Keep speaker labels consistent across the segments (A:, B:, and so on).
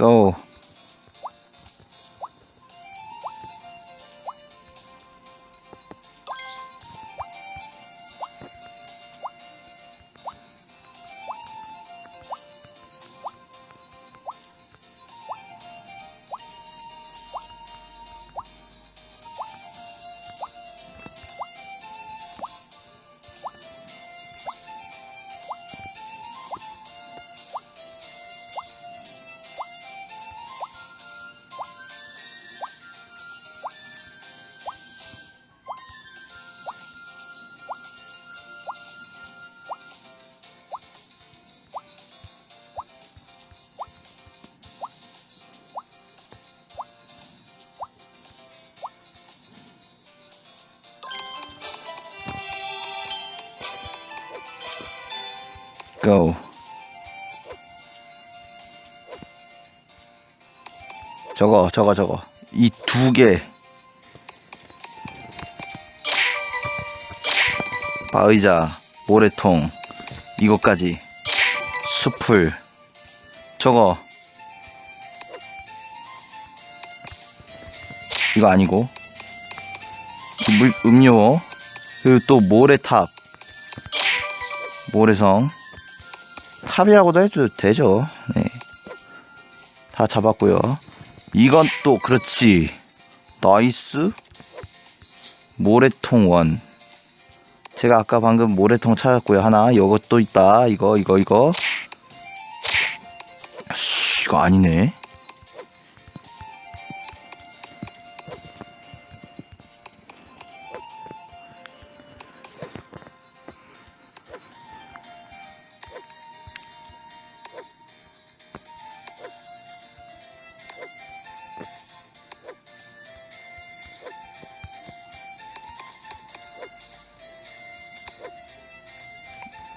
A: go. Go. 저거, 저거, 저거. 이 두 개. 바의자, 모래통, 이것까지. 수풀. 저거. 이거 아니고. 물, 음료. 그리고 또 모래탑. 모래성. 탑이라고도 해도 되죠. 네. 다 잡았고요. 이건 또 그렇지. 나이스. 모래통 원. 제가 아까 방금 모래통 찾았고요. 하나. 이것도 있다. 이거 이거 이거. 씨, 이거 아니네.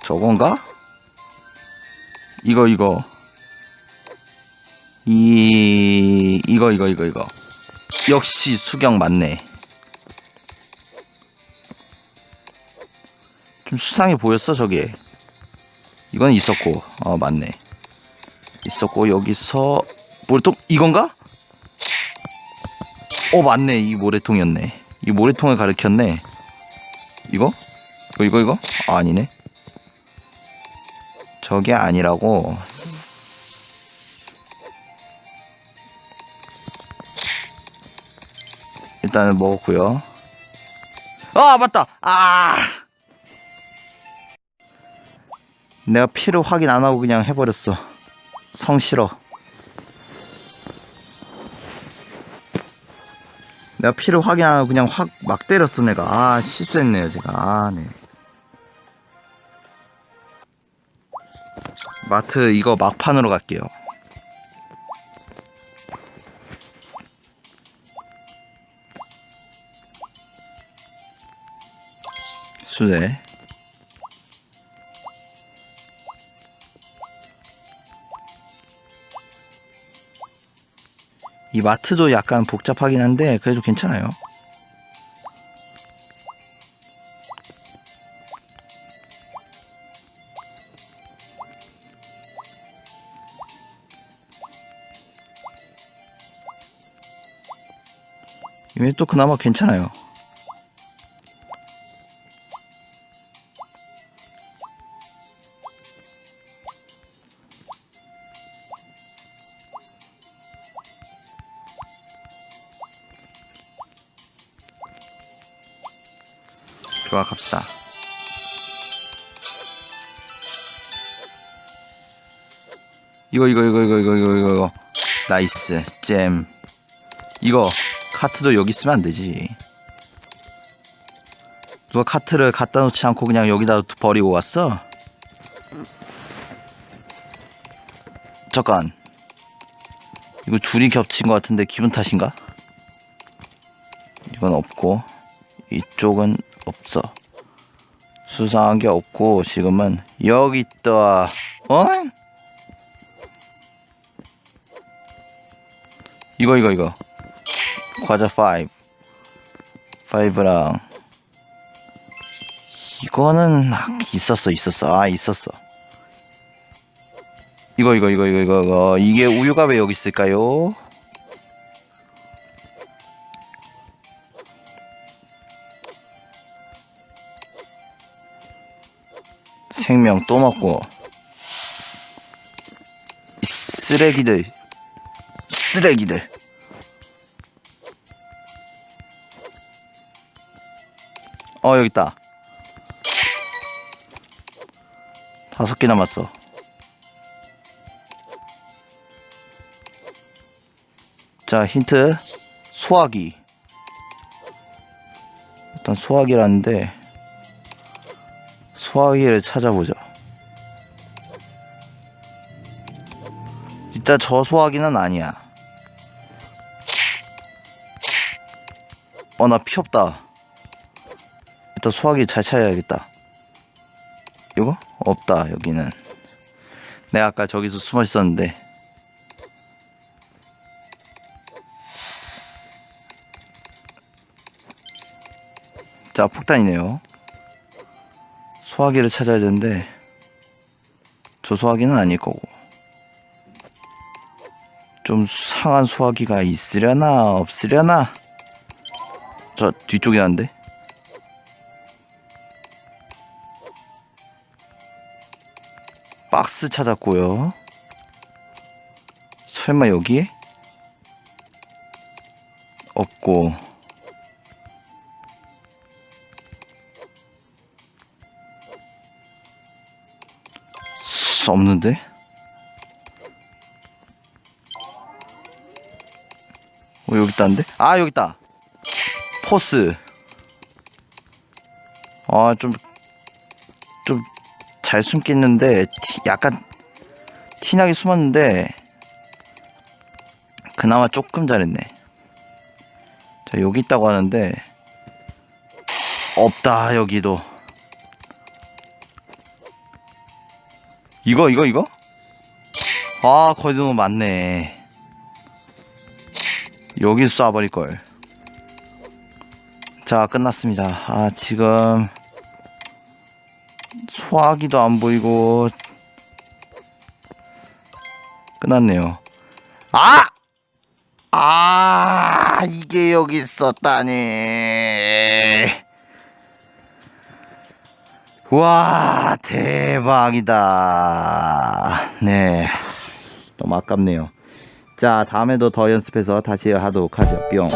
A: 저건가? 이거 이거. 이 이거 이거 이거 이거. 역시 수경 맞네. 좀 수상해 보였어 저게? 이건 있었고. 어 맞네. 있었고 여기서 모래통 이건가? 어 맞네. 이 모래통이었네. 이 모래통을 가리켰네. 이거? 이거 이거? 이거? 아, 아니네 저게 아니라고. 일단은 먹었고요. 아 맞다! 아! 내가 피를 확인 안 하고 그냥 해버렸어. 성 싫어. 내가 피를 확인 안 하고 그냥 확 막 때렸어 내가. 아 실수했네요 제가. 아 네. 마트 이거 막판으로 갈게요. 수제. 이 마트도 약간 복잡하긴 한데 그래도 괜찮아요. 이게 또 그나마 괜찮아요. 좋아 갑시다. 이거 이거 이거 이거 이거 이거 이거 나이스 잼 이거 카트도 여기 있으면 안 되지. 누가 카트를 갖다 놓지 않고 그냥 여기다 버리고 왔어? 잠깐. 이거 둘이 겹친 것 같은데 기분 탓인가? 이건 없고 이쪽은 없어. 수상한 게 없고 지금은 여기 있다. 어? 이거 이거 이거. 과자 5 5랑. 이거는 아, 있었어 있었어. 아 있었어. 이거 이거 이거 이거 이거 이거. 이게 우유가 왜 여기 있을까요? 생명 또 먹고. 이 쓰레기들. 쓰레기들 어 여기 있다. 다섯 개 남았어. 자 힌트. 소화기. 일단 소화기라는데 소화기를 찾아보자 일단 저 소화기는 아니야. 어 나 피 없다 일단 소화기 잘 찾아야겠다. 이거? 없다 여기는. 내가 아까 저기서 숨어 있었는데. 자 폭탄이네요. 소화기를 찾아야 되는데 저 소화기는 아닐 거고. 좀 수상한 소화기가 있으려나 없으려나? 저 뒤쪽에 한데 박스 찾았고요 설마 여기에? 없고 스, 없는데? 어 여기 있다는데? 아 여기 있다 포스 아좀 좀 잘 숨겠는데 티- 약간 티나게 숨었는데 그나마 조금 잘했네. 자 여기 있다고 하는데 없다 여기도. 이거 이거 이거? 아 거기 너무 많네. 여기 쏴버릴걸. 자 끝났습니다. 아 지금 소화기도 안 보이고. 끝났네요. 아! 아 이게 여기 있었다니. 와 대박이다. 네. 너무 아깝네요. 자 다음에도 더 연습해서 다시 하도록 하죠. 뿅